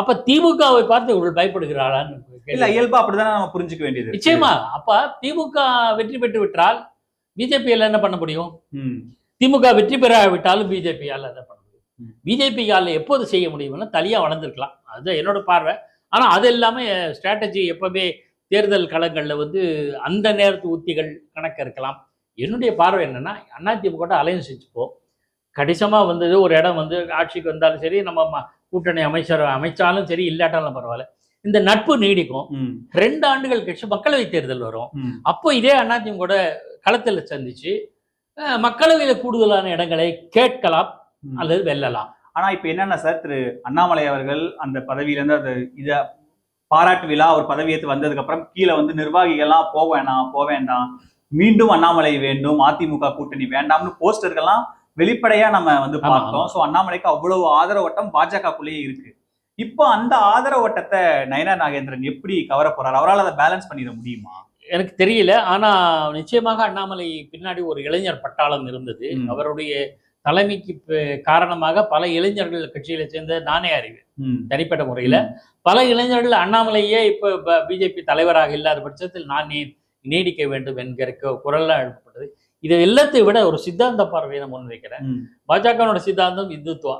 அப்ப திமுகவை பார்த்து இவர்கள் பயப்படுகிறாளான்னு. இல்ல இயல்பா அப்படிதானே நம்ம புரிஞ்சுக்க வேண்டியது. நிச்சயமா அப்ப திமுக வெற்றி பெற்று விட்டால் பிஜேபியால என்ன பண்ண முடியும். திமுக வெற்றி பெறாவிட்டாலும் பிஜேபியால என்ன பண்ண முடியும். பிஜேபியால எப்போது செய்ய முடியும்னா தனியா வளர்ந்துருக்கலாம் அது என்னோட பார்வை ஆனா அது எல்லாமே ஸ்ட்ராட்டஜி எப்பவுமே தேர்தல் களங்கள்ல வந்து அந்த நேரத்து உத்திகள் கணக்கு இருக்கலாம் என்னுடைய பார்வை என்னன்னா அதிமுக அலையன்ஸ் வச்சுப்போம் கடிசமா வந்தது ஒரு இடம் வந்து ஆட்சிக்கு வந்தாலும் சரி நம்ம கூட்டணி அமைச்சர் அமைச்சாலும் சரி இல்லாட்டாலும் பரவாயில்ல இந்த நட்பு நீடிக்கும். ரெண்டு ஆண்டுகள் கழிச்சு மக்களவை தேர்தல் வரும். அப்போ இதே அதிமுக கூட களத்தில் சந்திச்சு மக்களவையில கூடுதலான இடங்களை கேட்கலாம். அல்லது வெல்லலாம் ஆனா இப்ப என்னன்னா சார் திரு அண்ணாமலை அவர்கள் அந்த பதவியில இருந்து அது இத பாராட்டு விழா அவர் பதவியேற்று வந்ததுக்கு அப்புறம் கீழே வந்து நிர்வாகிகள்லாம் போக வேணாம் போக வேண்டாம் மீண்டும் அண்ணாமலை வேண்டும் அதிமுக கூட்டணி வேண்டாம்னு போஸ்டர்கள்லாம் வெளிப்படையா நம்ம வந்து பார்த்தோம். சோ அண்ணாமலைக்கு அவ்வளவு ஆதரவு வட்டம் பாஜகக்குள்ளேயே இருக்கு. இப்போ அந்த ஆதரவு வட்டத்தை நயனா நாகேந்திரன் எப்படி கவர போறாரு? அவரால் அதை பேலன்ஸ் பண்ணிட முடியுமா? எனக்கு தெரியல. ஆனா நிச்சயமாக அண்ணாமலை பின்னாடி ஒரு இளைஞர் பட்டாளம் இருந்தது. அவருடைய தலைமைக்கு காரணமாக பல இளைஞர்கள் கட்சியில சேர்ந்த நானே அறிவேன். தனிப்பட்ட முறையில. பல இளைஞர்கள் அண்ணாமலையே இப்ப பிஜேபி தலைவராக இல்லாத பட்சத்தில் நான் நீடிக்க வேண்டும் என்கிற குரல்லாம் எழுப்பப்பட்டது இதை எல்லாத்தை விட ஒரு சித்தாந்த பார்வையை நான் முன்வைக்கிறேன் ம். பாஜகவோட சித்தாந்தம் இந்துத்துவா.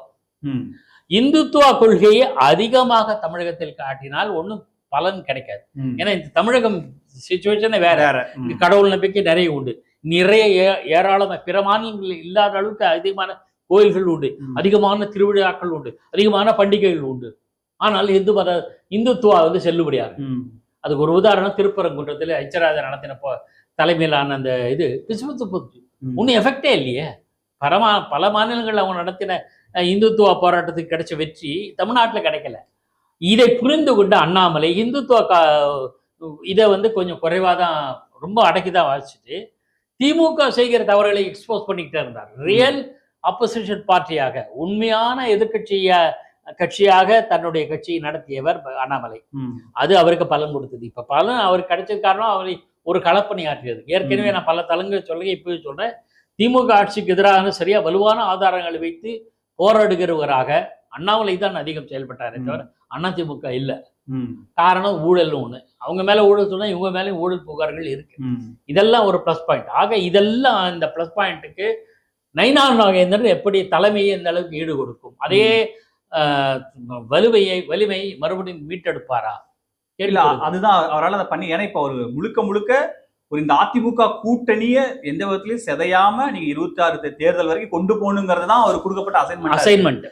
இந்துத்துவா கொள்கையை அதிகமாக தமிழகத்தில் காட்டினால் ஒண்ணும் பலன் கிடைக்காது. ஏன்னா இந்த தமிழகம் சுச்சுவேஷனே வேற. இங்க கடவுள் நம்பிக்கை நிறைய உண்டு நிறைய ஏராளமான பிற மாநிலங்களில் இல்லாத அளவுக்கு அதிகமான கோயில்கள் உண்டு. அதிகமான திருவிழாக்கள் உண்டு அதிகமான பண்டிகைகள் உண்டு ஆனால் இந்து மத இந்துத்துவா வந்து செல்லுபடியாது ம். அதுக்கு ஒரு உதாரணம் திருப்பரங்குன்றத்தில் ஐச்சராஜா நடத்தின தலைமையிலான அந்த இது கிறிஸ்துமத்து போச்சு. ஒன்றும் எஃபெக்டே இல்லையே. பரமா பல மாநிலங்கள் அவங்க நடத்தின இந்துத்துவ போராட்டத்துக்கு கிடைச்ச வெற்றி தமிழ்நாட்டில் கிடைக்கல. இதை புரிந்து கொண்ட அண்ணாமலை இந்துத்துவ கா இதை வந்து கொஞ்சம் குறைவாக தான் ரொம்ப அடக்கி தான் வாசிச்சுட்டு திமுக செய்கிற தவறுகளை எக்ஸ்போஸ் பண்ணிக்கிட்டே இருந்தார். ரியல் ஆப்போசிஷன் பார்ட்டியாக உண்மையான எதிர்க்கட்சிய கட்சியாக தன்னுடைய கட்சியை நடத்தியவர் அண்ணாமலை. அது அவருக்கு பலன் கொடுத்தது. இப்ப பலன் அவருக்கு கிடைச்சது காரணம் அவரை ஒரு களப்பணி ஆற்றியது. ஏற்கனவே நான் பல தலங்கள் சொல்லுங்க இப்பவே சொல்றேன். திமுக ஆட்சிக்கு எதிராக சரியா வலுவான ஆதாரங்களை வைத்து போராடுகிறவராக அண்ணாமலை தான் அதிகம் செயல்பட்டாரே. தவிர அதிமுக இல்ல. காரணம் ஊழல்னு ஒண்ணு. அவங்க மேல ஊழல் சொன்னா இவங்க மேலயும் ஊழல் புகார்கள் இருக்கு. இதெல்லாம் ஒரு ப்ளஸ் பாயிண்ட் ஆக இதெல்லாம் இந்த ப்ளஸ் பாயிண்ட்டுக்கு நைனா நாகேந்திரன் எப்படி தலைமையை இந்த அளவுக்கு ஈடு கொடுக்கும் அதே ஆஹ், வலுவையை வலிமை மறுபடியும் மீட்டெடுப்பாரா? இல்ல. அதுதான் அவரால் அதை பண்ணி ஏன்னா இப்ப ஒரு முழுக்க முழுக்க ஒரு இந்த அதிமுக கூட்டணிய எந்த விதத்திலயும் சிதையாம நீங்க இருபத்தி ஆறு தேர்தல் வரைக்கும் கொண்டு போகணுங்கிறது தான் அவர் கொடுக்கப்பட்ட அசைன்மெண்ட் அசைன்மெண்ட்